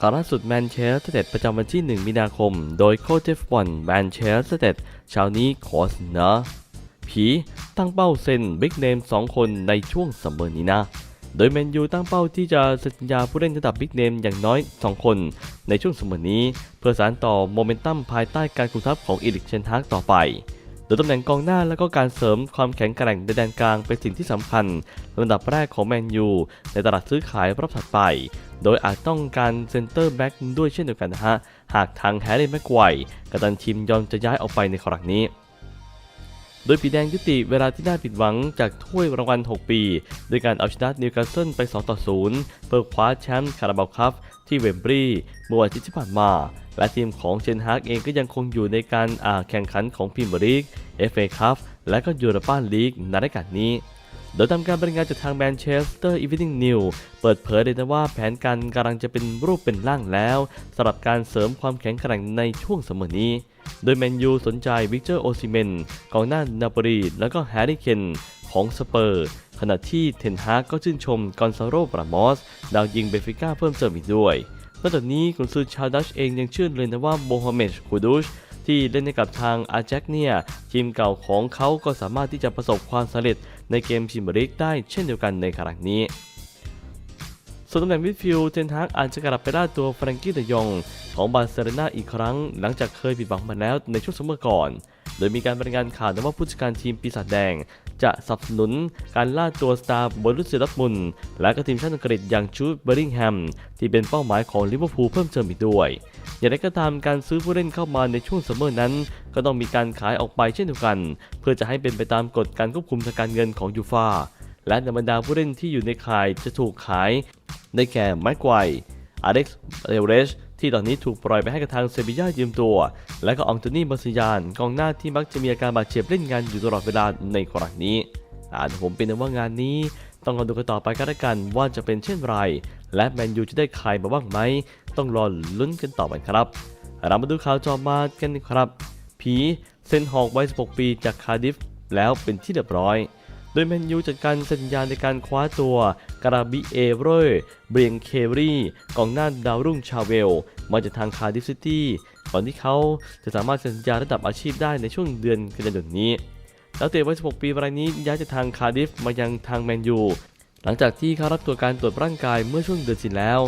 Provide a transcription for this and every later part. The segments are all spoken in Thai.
ข่าวล่าสุดแมนเชสเตอร์เต็ดประจำวันที่ 1 มีนาคม โดยโค้ชเจฟฟอนแมนเชสเตอร์เต็ดเช้านี้ขอเสนอผีตั้งเป้าเซ็นบิ๊กเนม 2 คนในช่วงซัมเมอร์นี้นะ โดยแมนยูตั้งเป้าที่จะเซ็นสัญญาผู้เล่นระดับบิ๊กเนมอย่างน้อย 2 คนในช่วงซัมเมอร์นี้ เพื่อสานต่อโมเมนตัมภายใต้การคุมทัพของอีลิกเชนทากต่อไปโดยตำแหน่งกองหน้าและก็การเสริมความแข็งแกร่งในแดนกลางเป็นสิ่งที่สำคัญลำดับแรกของแมนยูในตลาดซื้อขายรอบถัดไป โดยอาจต้องการเซนเตอร์แบ็กด้วยเช่นเดียวกันนะฮะ หากทางแฮร์รี่แม็กไกวกัปตันทีมยอมจะย้ายออกไปในครั้งนี้ โดยปีแดงยุติเวลาที่น่าผิดหวังจากถ้วยรางวัล 6 ปี โดยการเอาชนะนิวคาสเซิลไป 2 ต่อ 0 เพื่อคว้าแชมป์คาราบาวคัพที่เวมบรีเมื่อวันที่ผ่านมา และทีมของเชนฮากเองก็ยังคงอยู่ในการแข่งขันของพรีเมียร์ลีก FA คัพและก็ยูโรปาลีกในรายการนี้ โดยทำการบริงานจากทางแมนเชสเตอร์อีวินิ่งนิวเปิดเผยเลยนะว่าแผนการกำลังจะเป็นรูปเป็นร่างแล้วสำหรับการเสริมความแข็งแกร่งในช่วงเสมอนี้ โดยแมนยูสนใจวิกเตอร์โอซิเมนกองหน้านาโปลีแล้วก็แฮร์รี่เคนของสเปอร์ ขณะที่เทนฮากก็ชื่นชมกอนซาโรปรามอส ดาวยิงเบฟิก้าเพิ่มเติมอีกด้วยนอกจากนี้กุนซือชาวดัชเองยังเชื่อเลยนะว่าโมฮัมเหม็ดคูดุช ที่เล่นให้กับทางอาแจ็คเนี่ยทีมเก่าของเขาก็สามารถที่จะประสบความสำเร็จในเกมพรีเมียร์ลีกได้เช่นเดียวกันในครั้งนี้ส่วนตำแหน่งมิดฟิลด์เทนฮากอาจจะกลับไปได้ตัวแฟรงกี้เดยองของบาร์เซโลนาอีกครั้ง หลังจากเคยผิดหวังมาแล้วในช่วงซัมเมอร์ก่อน โดยมีการบรรยายงานข่าวว่าผู้จัดการทีมปีศาจแดง จะสนับสนุนการล่าตัวสตาร์บอลลุสเซียดัตมุนและก็ทีมชาติอังกฤษอย่างชูดเบอร์ริงแฮมที่เป็นเป้าหมายของลิเวอร์พูลเพิ่มเติมอีกด้วย อย่างไรก็ตามการซื้อผู้เล่นเข้ามาในช่วงซัมเมอร์นั้น ก็ต้องมีการขายออกไปเช่นเดียวกัน เพื่อจะให้เป็นไปตามกฎการควบคุมทางการเงินของยูฟาและในบรรดาผู้เล่นที่อยู่ในข่ายจะถูกขายได้แก่ไมค์ไกวอเล็กซ์เรเรชที่ตอนนี้ถูกปล่อยไปให้กับทางเซบีย่ายืมตัว และก็อองโตนี่มาซิยานกองหน้าที่มักจะมีอาการบาดเจ็บเล่นงานอยู่ตลอดเวลาในครั้งนี้อ่าแต่ผมเป็นว่างานนี้ ต้องรอดูกันต่อไปก็แล้วกันว่าจะเป็นเช่นไร และแมนยูจะได้ใครมาบ้างไหม ต้องรอลุ้นกันต่อไปครับ เรามาดูข่าวจอมากันครับ ผีเซนฮอกวัย 16 ปีจากคาร์ดิฟ แล้วเป็นที่เรียบร้อย โดยแมนยูจัดการสัญญาในการคว้าตัวการาบิเอโรเบรียงเครีกองหน้าดาวรุ่งชาเวล มาจากทางคาร์ดิฟซิตี้ก่อนที่เขาจะสามารถเซ็นสัญญาระดับอาชีพได้ในช่วงเดือนกันยายนนี้ แล้วเตะวัย 16 ปีรายนี้ย้ายจากทางคาร์ดิฟมายังทางแมนยู หลังจากที่เข้ารับตัวการตรวจร่างกายเมื่อช่วงเดือนสินแล้ว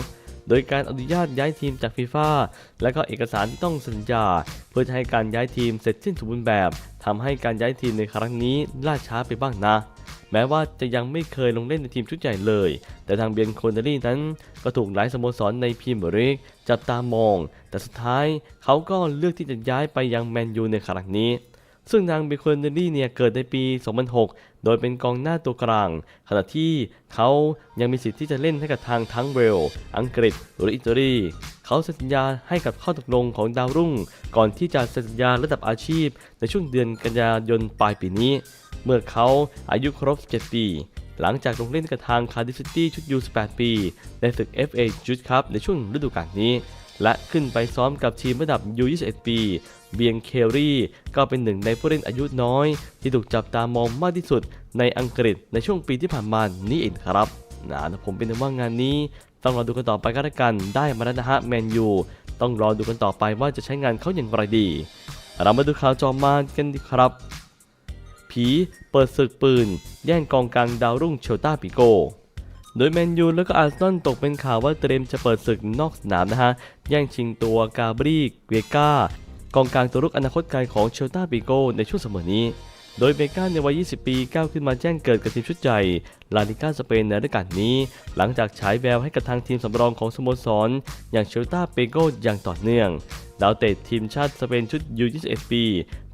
โดยการอนุญาตย้ายทีมจากฟีฟ่าและก็เอกสารที่ต้องสัญญา เพื่อจะให้การย้ายทีมเสร็จสิ้นสมบูรณ์แบบทำให้การย้ายทีมในครั้งนี้ล่าช้าไปบ้างนะ แม้ว่าจะยังไม่เคยลงเล่นในทีมชุดใหญ่เลย แต่ทางเบียนโคเนลลี่นั้นก็ถูกหลายสโมสรในพรีเมียร์ลีกจับตามอง แต่สุดท้ายเขาก็เลือกที่จะย้ายไปยังแมนยูในครั้งนี้ ซึ่งนางเบคอนเนลลี่เนี่ยเกิดในปี 2006 โดยเป็นกองหน้าตัวกลาง ขณะที่เขายังมีสิทธิ์ที่จะเล่นให้กับทางทั้งเวล อังกฤษหรืออิตาลี เขาเซ็นสัญญาให้กับข้อตกลงของดาวรุ่ง ก่อนที่จะเซ็นสัญญาระดับอาชีพ ในช่วงเดือนกันยายนปลายปีนี้ เมื่อเขาอายุครบ 7 ปีหลังจากลงเล่นกับทางคาร์ดิฟซิตี้ชุดยู18ปี ในศึก FA ชุดครับในช่วงฤดูกาลนี้ และขึ้นไปซ้อมกับทีมระดับ U21 ปี เบียงเคลรี่ก็เป็นหนึ่งในผู้เล่นอายุน้อย ที่ถูกจับตามองมากที่สุดในอังกฤษในช่วงปีที่ผ่านมานี้เองครับนะผมเป็นว่างานนี้ ต้องรอดูกันต่อไปก็แล้วกันได้มาแล้วนะฮะแมนยูต้องรอดูกันต่อไปว่าจะใช้งานเขาอย่างไรดี เรามาดูข่าวจอมากันดีครับ ผีเปิดศึกปืน แย่งกองกลางดาวรุ่งเชลตาปิโก โดยแมนยูแล้วก็อาร์เซนอลตกเป็นข่าวว่าเตรียมจะเปิดศึกนอกสนามนะฮะ แย่งชิงตัวกาบรีเกกากองกลางตัวรุกอนาคตไกลของเชลตาปิโกในช่วงเสมอนี้ โดยเบก้าในวัย 20 ปีก้าวขึ้นมาแจ้งเกิดกับทีมชุดใหญ่ลาลิก้าสเปนในฤดูกาลนี้ หลังจากฉายแววให้กับทางทีมสำรองของสโมสรอย่างเชลตาเปโกอย่างต่อเนื่อง ดาวเตะทีมชาติสเปนชุด U21 ปี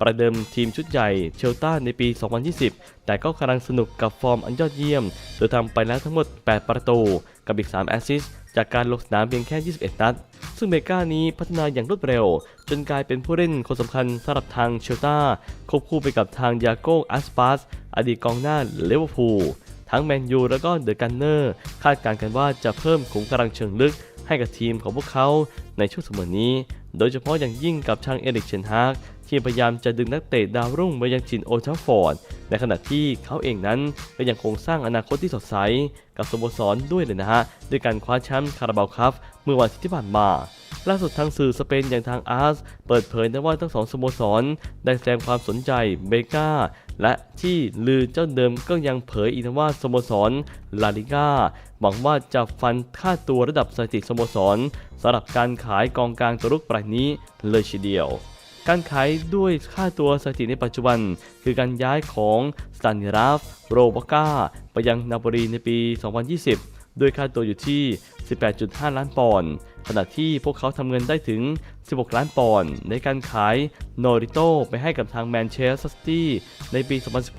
ประเดิมทีมชุดใหญ่เชลตาในปี 2020 แต่ก็กำลังสนุกกับฟอร์มอันยอดเยี่ยม โดยทำไปแล้วทั้งหมด 8 ประตู กับอีก 3 แอสซิสต์จากการลงสนามเพียงแค่ 21 นัด ซึ่งเมก้านี้พัฒนาอย่างรวดเร็ว จนกลายเป็นผู้เล่นคนสำคัญสำหรับทางเชลตาควบคู่ไปกับทางยาโกอัสปาส อดีตกองหน้าเลเวอร์พูล ทั้งแมนยูแล้วก็เดอะกันเนอร์ คาดการณ์กันว่าจะเพิ่มขุมกำลังเชิงลึก ให้กับทีมของพวกเขาในช่วงเสมอนี้ โดยเฉพาะอย่างยิ่งกับช่างเอริกเชนฮากที่พยายามจะดึงนักเตะดาวรุ่งมายังจินโอลด์ทัฟฟอร์ด ในขณะที่เขาเองนั้นก็ยังคงสร้างอนาคตที่สดใส กับสโมสรด้วยเลยนะฮะ ด้วยการคว้าแชมป์คาราบาวคัพเมื่อวันที่ผ่านมา ล่าสุดทางสื่อสเปนอย่างทางอาร์สเปิดเผยนะว่าทั้งสองสโมสร ได้แสดงความสนใจเบกาและที่ลือเจ้าเดิมก็ยังเผยอีกนว่าสโมสรลาลิก้าหวังว่าจะฟันค่าตัวระดับสถิติสโมสรสำหรับการขายกองกลางตัวรุกรายนี้เลยทีเดียวการขายด้วยค่าตัวสถิติในปัจจุบัน คือการย้ายของสตานิราฟโรบกาไปยังนาโปลีในปี 2020 ด้วยค่าตัวอยู่ที่ 18.5 ล้านปอนด์ ขณะที่พวกเขาทำเงินได้ถึง 16 ล้านปอนด์ในการขายโนริโตไปให้กับทางแมนเชสเตอร์ซิตี้ในปี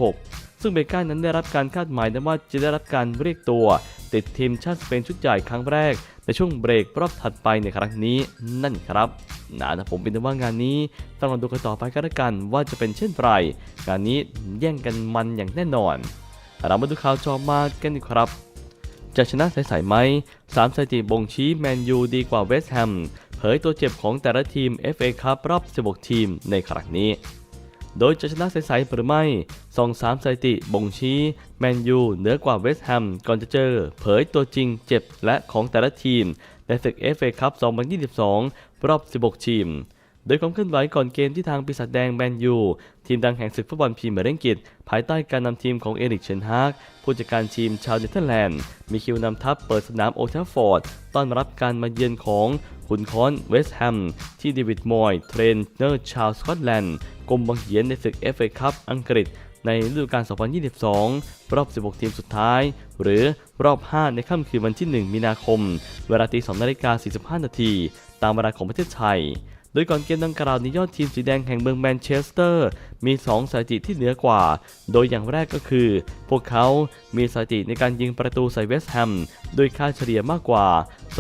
2016 ซึ่งเบก้านั้นได้รับการคาดหมายนะว่าจะได้รับการเรียกตัว ติดทีมชาติสเปนชุดใหญ่ครั้งแรก ในช่วงเบรกรอบถัดไปในครั้งนี้นั่นครับนะนะผมเป็นว่างานนี้ต้องรอดูกันต่อไปก็แล้วกันว่าจะเป็นเช่นไรงานนี้แย่งกันมันอย่างแน่นอนเรามาดูข่าวจอมากันดีครับ จะชนะใสๆไหมสามสถิติบ่งชี้แมนยูดีกว่าเวสต์แฮม เผยตัวเจ็บของแต่ละทีม FA คัพรอบ 16 ทีมในครั้งนี้ โดยจะชนะใสๆหรือไม่สองสามสถิติบ่งชี้แมนยูเหนือกว่าเวสต์แฮมก่อนจะเจอ เผยตัวจริงเจ็บและของแต่ละทีมในศึก FA คัพ2022 รอบ 16 ทีม โดยความเคลื่อนไหวก่อนเกมที่ทางปีศาจแดงแมนยู ทีมดังแห่งศึกฟุตบอลพรีเมียร์ลีกอังกฤษ ภายใต้การนำทีมของเอริกเชนฮากผู้จัดการทีมชาวเนเธอร์แลนด์ มีคิวนำทัพเปิดสนามโอทัฟฟอร์ด ต้อนรับการมาเยือนของขุนค้อนเวสต์แฮม ที่เดวิดมอยเทรนเนอร์ชาวสกอตแลนด์กรมบังเหียนในศึก FA คัพอังกฤษในฤดูกาล 2022 รอบ 16 ทีมสุดท้าย หรือรอบ 5 ในค่ำคืนวันที่ 1 มีนาคม เวลาตี2นาฬิกา45 นาที ตามเวลาของประเทศไทย โดยก่อนเกมดังกล่าวนี้ยอดทีมสีแดงแห่งเมืองแมนเชสเตอร์ มี 2 สถิติที่เหนือกว่า โดยอย่างแรกก็คือ พวกเขามีสถิติในการยิงประตูใส่เวสต์แฮมโดยค่าเฉลี่ยมากกว่า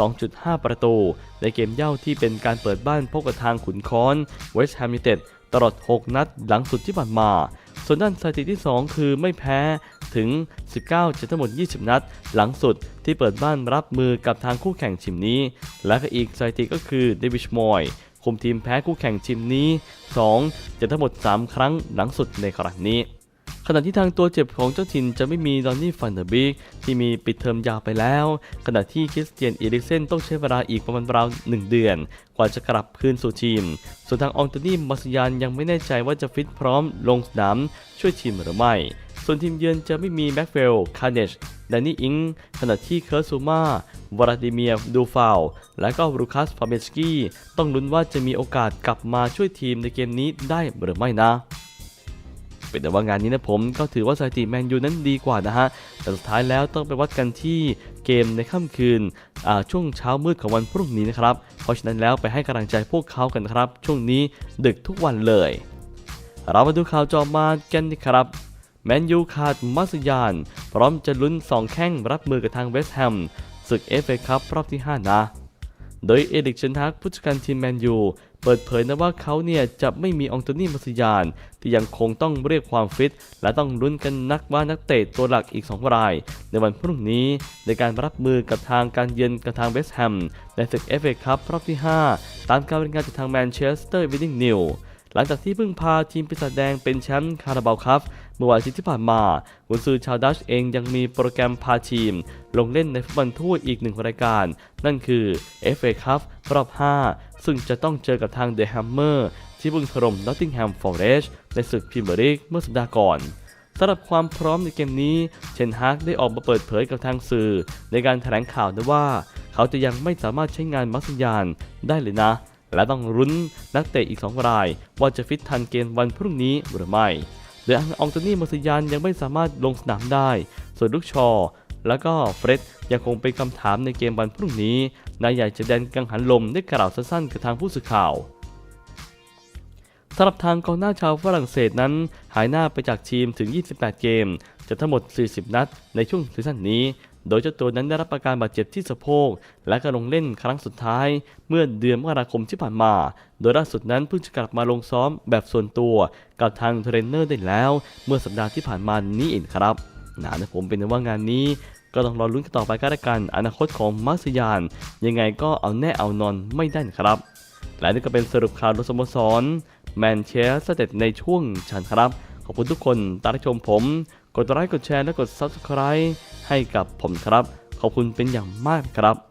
2.5 ประตู ในเกมเย่าที่เป็นการเปิดบ้านพบกับทางขุนค้อนเวสต์แฮมยูไนเต็ดตลอด 6 นัดหลังสุดที่ผ่านมา ส่วนด้านสถิติที่ 2 คือไม่แพ้ถึง 19 จากทั้งหมด 20 นัด หลังสุดที่เปิดบ้านรับมือกับทางคู่แข่งทีมนี้ และก็อีกสถิติก็คือเดวิชมอย คุมทีมแพ้คู่แข่งทีมนี้ 2 จะทั้งหมด 3 ครั้งหลังสุดในครั้งนี้ ขณะที่ทางตัวเจ็บของเจ้าถิ่นจะไม่มีดอนนี่ฟันเดอร์บิกที่มีปิดเทอมยาวไปแล้ว ขณะที่คริสเตียนอีริกเซนต้องใช้เวลาอีกประมาณราวหนึ่งเดือน กว่าจะกลับคืนสู่ทีม ส่วนทางอองโตนี่มาสยานยังไม่แน่ใจว่าจะฟิตพร้อมลงสนามช่วยทีมหรือไม่ ส่วนทีมเยือนจะไม่มีแบ็กเฟลคาร์เนชแดนนี่อิง ขณะที่เคิร์ซูมาวลาดิเมียร์ดูฟาวและก็ลูคัสฟาเบสกี้ต้องลุ้นว่าจะมีโอกาสกลับมาช่วยทีมในเกมนี้ได้หรือไม่นะ เป็นแต่ว่างานนี้นะผมก็ถือว่าสถิติแมนยูนั้นดีกว่านะฮะ แต่สุดท้ายแล้วต้องไปวัดกันที่เกมในค่ำคืนช่วงเช้ามืดของวันพรุ่งนี้นะครับ เพราะฉะนั้นแล้วไปให้กำลังใจพวกเขากันครับ ช่วงนี้ดึกทุกวันเลย เรามาดูข่าวจอมากันดีครับแมนยูขาดมัสยาน พร้อมจะลุ้น 2 แข้งรับมือกับทางเวสต์แฮมศึกเอฟเอคัพรอบที่ 5 นะ โดยเอริกเชนทักผู้จัดการทีมแมนยู เปิดเผยนะว่าเขาเนี่ยจะไม่มีองโตนี่มัสยาน ที่ยังคงต้องเรียกความฟิต และต้องลุ้นกันนักว่านักเตะตัวหลักอีก 2 ราย ในวันพรุ่งนี้ในการรับมือกับทางการเยือนกับทางเวสต์แฮมในศึกเอฟเอคัพรอบที่ 5 ตามการรายงานจากทางแมนเชสเตอร์วินนิ่งนิวหลังจากที่เพิ่งพาทีมปีศาจแดงเป็นแชมป์คาราบาวคัพเมื่อวันอาทิตย์ที่ผ่านมากุนซือชาวดัชเองยังมีโปรแกรมพาทีม ลงเล่นในฟุตบอลถ้วอีกหนึ่งรายการ นั่นคือ FA Cup รอบ 5 ซึ่งจะต้องเจอกับทางเดอะแฮมเมอร์ที่เพิ่งถล่มนอตติงแฮมฟอร์เรสในศึกพรีเมียร์ลีกเมื่อสัปดาห์ก่อนสำหรับความพร้อมในเกมนี้ เชนฮากได้ออกมาเปิดเผยกับทางสื่อ ในการแถลงข่าวนะว่า เขาจะยังไม่สามารถใช้งานมัสยานได้เลยนะ และต้องรุ้นนักเตะอีก 2 ราย ว่าจะฟิตทันเกมวันพรุ่งนี้หรือไม่โดยอังอองโตนี่มัสยานยังไม่สามารถลงสนามได้ ส่วนลูกชอ แล้วก็เฟร็ดยังคงเป็นคำถามในเกมวันพรุ่งนี้ นายใหญ่จะแดนกังหันลมได้กล่าวสั้นๆกับทางผู้สื่อข่าวสำหรับทางกองหน้าชาวฝรั่งเศสนั้น หายหน้าไปจากทีมถึง 28 เกมจากทั้งหมด 40 นัด ในช่วงซีซั่นนี้ โดยเจ้าตัวนั้นได้รับอาการบาดเจ็บที่สะโพก และก็ลงเล่นครั้งสุดท้าย เมื่อเดือนมกราคมที่ผ่านมา โดยล่าสุดนั้นเพิ่งจะกลับมาลงซ้อมแบบส่วนตัว กับทางเทรนเนอร์ได้แล้ว เมื่อสัปดาห์ที่ผ่านมานี้เองครับ นะผมเป็นว่างานนี้ ก็ต้องรอลุ้นกันต่อไปกันละกัน อนาคตของมาร์สยาน ยังไงก็เอาแน่เอานอนไม่ได้ครับ และนี่ก็เป็นสรุปข่าวรถสโมสรแมนเชสเตอร์ในช่วงชันครับ ขอบคุณทุกคนตามรับชมผม กดไลค์กดแชร์และกด Subscribe ให้กับผมครับ ขอบคุณเป็นอย่างมากครับ